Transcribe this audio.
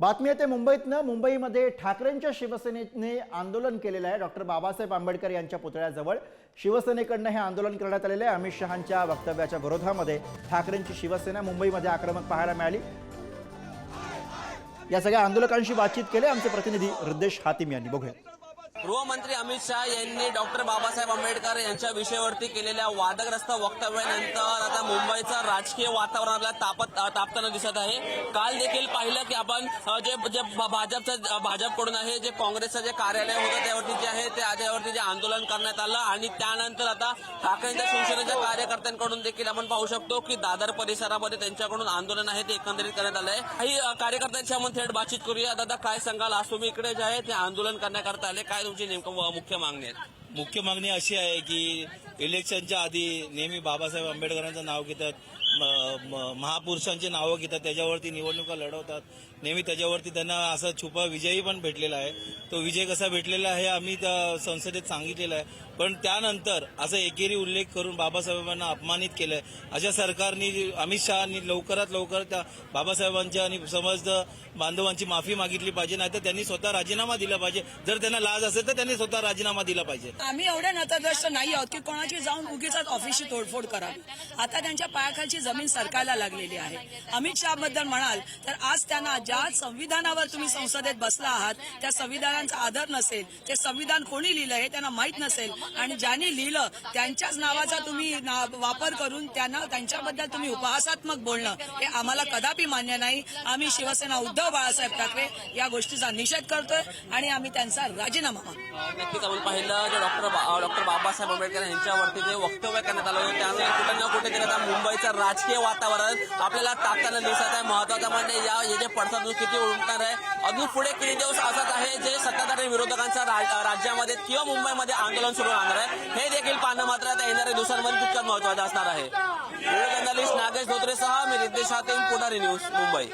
बातमी येते मुंबईतनं. मुंबईमध्ये ठाकरेंच्या शिवसेनेने आंदोलन केलेलं आहे. डॉक्टर बाबासाहेब आंबेडकर यांच्या पुतळ्याजवळ शिवसेनेकडनं हे आंदोलन करण्यात आलेलं आहे. अमित शहांच्या वक्तव्याच्या विरोधामध्ये ठाकरेंची शिवसेना मुंबईमध्ये आक्रमक पाहायला मिळाली. या सगळ्या आंदोलकांशी बातचीत केली. आमचे प्रतिनिधी हृदेश हातिम यांनी. बघूया. गृहमंत्री अमित शहा यांनी डॉक्टर बाबासाहेब आंबेडकर यांच्या विषयावरती केलेल्या वादग्रस्त वक्तव्यानंतर आता मुंबईचं राजकीय वातावरणाला तापत तापताना दिसत आहे. काल देखील पाहिलं की आपण जे जे भाजपचं भाजपकडून आहे जे काँग्रेसचं जे कार्यालय होतं त्यावरती जे आहे ते आज मध्ये आंदोलन करण्यात आलं आणि त्यानंतर आता ठाकरेंच्या शिवसेनेच्या कार्यकर्त्यांकडून देखील आपण पाहू शकतो की दादर परिसरामध्ये त्यांच्याकडून आंदोलन आहे ते एकंदरीत करण्यात आलं आहे काही कार्यकर्त्यांशी आपण थेट बातचीत करूया. दादा काय सांगाल? आज तुम्ही इकडे जे आहे ते आंदोलन करण्याकरता आले. काय तुमची नेमकं मुख्य मागणी आहेत मुख्य मागणी अशी आहे की इलेक्शनच्या आधी नेहमी बाबासाहेब आंबेडकरांचं नाव घेतात. महापुरुषांची नावं घेतात त्याच्यावरती निवडणुका लढवतात. नेहमी त्याच्यावरती त्यांना असा छुपा विजयी पण भेटलेला आहे. तो विजय कसा भेटलेला आहे आम्ही त्या संसदेत सांगितलेला आहे. पण त्यानंतर असा एकेरी उल्लेख करून बाबासाहेबांना अपमानित केलंय. अशा सरकारनी अमित शहानी लवकरात लवकर त्या बाबासाहेबांच्या आणि समज बांधवांची माफी मागितली पाहिजे नाही तर त्यांनी स्वतः राजीनामा दिला पाहिजे. जर त्यांना लाज असेल तर त्यांनी स्वतः राजीनामा दिला पाहिजे. आम्ही एवढे नतद्रष्ट नाही आहोत की कोणाची जाऊन उगीच ऑफिसची तोडफोड करावी. आता त्यांच्या पायाखालची जमीन सरकायला लागलेली आहे. अमित शहा बद्दल म्हणाल तर आज त्यांना ज्या संविधानावर तुम्ही संसदेत बसला आहात त्या संविधानाचा आदर नसेल ते संविधान कोणी लिहिलं हे त्यांना माहीत नसेल. आणि ज्यांनी लिहिलं त्यांच्याच नावाचा तुम्ही ना- वापर करून त्यांना त्यांच्याबद्दल तुम्ही उपहासात्मक बोलणं हे आम्हाला कदापि मान्य नाही. आम्ही शिवसेना उद्धव बाळासाहेब ठाकरे या गोष्टीचा निषेध करतोय आणि आम्ही त्यांचा राजीनामा नक्कीच आपण पाहिलं डॉक्टर डॉक्टर बाबासाहेब आंबेडकर यांच्यावरती जे वक्तव्य करण्यात आलं होतं आता राजकीय वातावरण आपल्याला ताकताना दिसत आहे. महत्वाचं म्हणजे या हे जे पडसाद किती उलटणार आहे. अजून पुढे किती दिवस असत आहे जे सत्ताधारी विरोधकांच्या राज्यामध्ये किंवा मुंबईमध्ये आंदोलन सुरू राहणार आहे हे देखील पाहणं मात्र आता येणाऱ्या दिवसांमध्ये तितकंच महत्वाचं असणार आहे. व्हिडिओ जर्नलिस्ट नागेश धोत्रेसह मी रितेश हाते पुढारी न्यूज मुंबई.